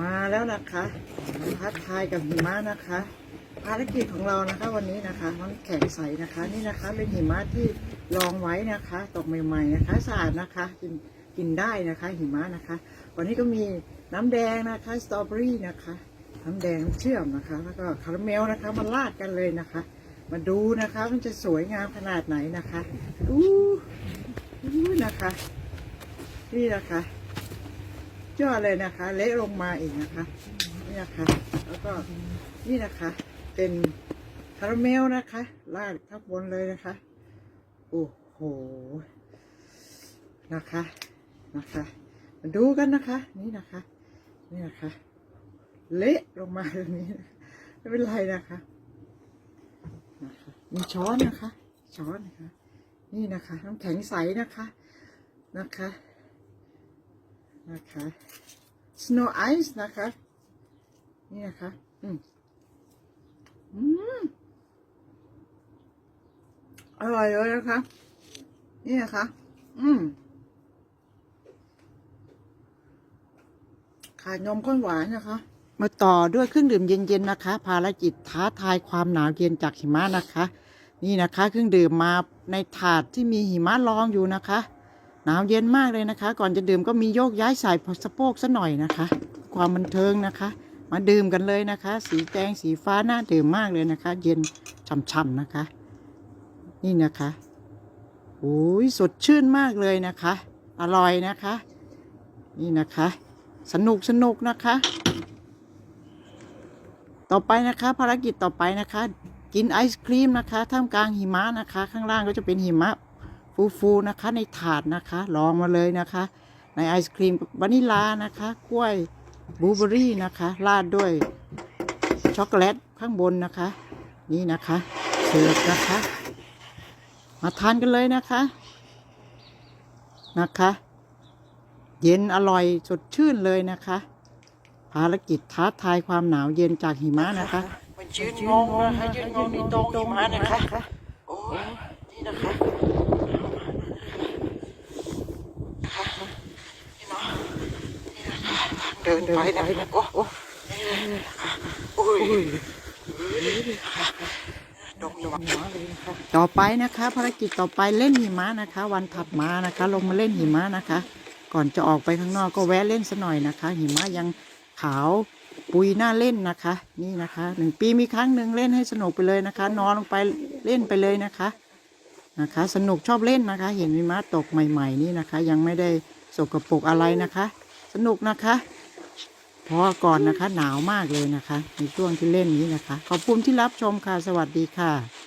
มาแล้วนะคะทักทายกับหิมะนะคะ ภารกิจของเรานะคะ วันนี้นะคะน้ำแข็งใสนะคะ นี่นะคะเป็นหิมะที่รองไว้นะคะตกใหม่ๆนะคะสะอาดนะคะกินกินได้นะคะ หิมะนะคะ วันนี้ก็มีน้ำแดงนะคะสตรอเบอรี่นะคะน้ำแดงเชื่อมนะคะ แล้วก็คาราเมลนะคะมาราดกันเลยนะคะ มาดูนะคะมันจะสวยงามขนาดไหนนะคะอู้อู้นะคะ นี่นะคะ ยอดเลยนะคะ เละลงมาอีกนะคะ นี่นะคะ แล้วก็นี่นะคะ เป็นคาราเมลนะคะราดข้างบนเลยนะคะ โอ้โห นะคะนะคะ มาดูกันนะคะ นี่นะคะ นี่นะคะ เละลงมาแบบนี้ไม่เป็นไรนะคะนะคะมีช้อนนะคะ ช้อนนะคะ นี่นะคะ น้ำแข็งใสนะคะนะคะ นะคะ snow ice นะคะ นี่นะคะ อืมอืมอร่อยเลยนะคะ นี่นะคะ อืมขายนมข้นหวานนะคะ มาต่อด้วยเครื่องดื่มเย็นๆนะคะ ภารกิจท้าทายความหนาวเย็นจากหิมะนะคะ นี่นะคะ เครื่องดื่มมาในถาดที่มีหิมะรองอยู่นะคะ หนาวเย็นมากเลยนะคะ ก่อนจะดื่มก็มีโยกย้ายสายสะโพกซะหน่อยนะคะ ความบันเทิงนะคะ มาดื่มกันเลยนะคะ สีแดงสีฟ้าน่าดื่มมากเลยนะคะ เย็นช่ำๆนะคะ นี่นะคะโอ้ยสดชื่นมากเลยนะคะ อร่อยนะคะ นี่นะคะ สนุกสนุกนะคะ ต่อไปนะคะ ภารกิจต่อไปนะคะ กินไอศครีมนะคะท่ามกลางหิมะนะคะ ข้างล่างก็จะเป็นหิมะ ฟูๆนะคะ ในถาดนะคะ ลองมาเลยนะคะ ในไอศครีมวานิลานะคะ กล้วยบลูเบอรี่นะคะ ราดด้วยช็อกโกแลตข้างบนนะคะ นี่นะคะเสิร์ฟนะคะ มาทานกันเลยนะคะนะคะ เย็นอร่อยสดชื่นเลยนะคะ ภารกิจท้าทายความหนาวเย็นจากหิมะนะคะมันยืนงงนะคะยืนงงในตรงหิมะนะคะโอ้ยนี่นะคะ เดินไปนะโอ้โอ้โอ้ยดงระวังหัวเลยนะคะต่อไปนะคะ ภารกิจต่อไปเล่นหิมะนะคะ วันถัดมานะคะ ลงมาเล่นหิมะนะคะ ก่อนจะออกไปข้างนอกก็แวะเล่นสัหน่อยนะคะ หิมะยังขาวปุยน่าเล่นนะคะ นี่นะคะหนึ่งปีมีครั้งหนึ่งเล่นให้สนุกไปเลยนะคะ นอนลงไปเล่นไปเลยนะคะนะคะ สนุกชอบเล่นนะคะ เห็นหิมะตกใหม่ ๆ นี่นะคะ ยังไม่ได้สกปรกอะไรนะคะ สนุกนะคะเพราะก่อนนะคะ หนาวมากเลยนะคะ ในช่วงที่เล่นนี้นะคะ ขอบคุณที่รับชมค่ะ สวัสดีค่ะ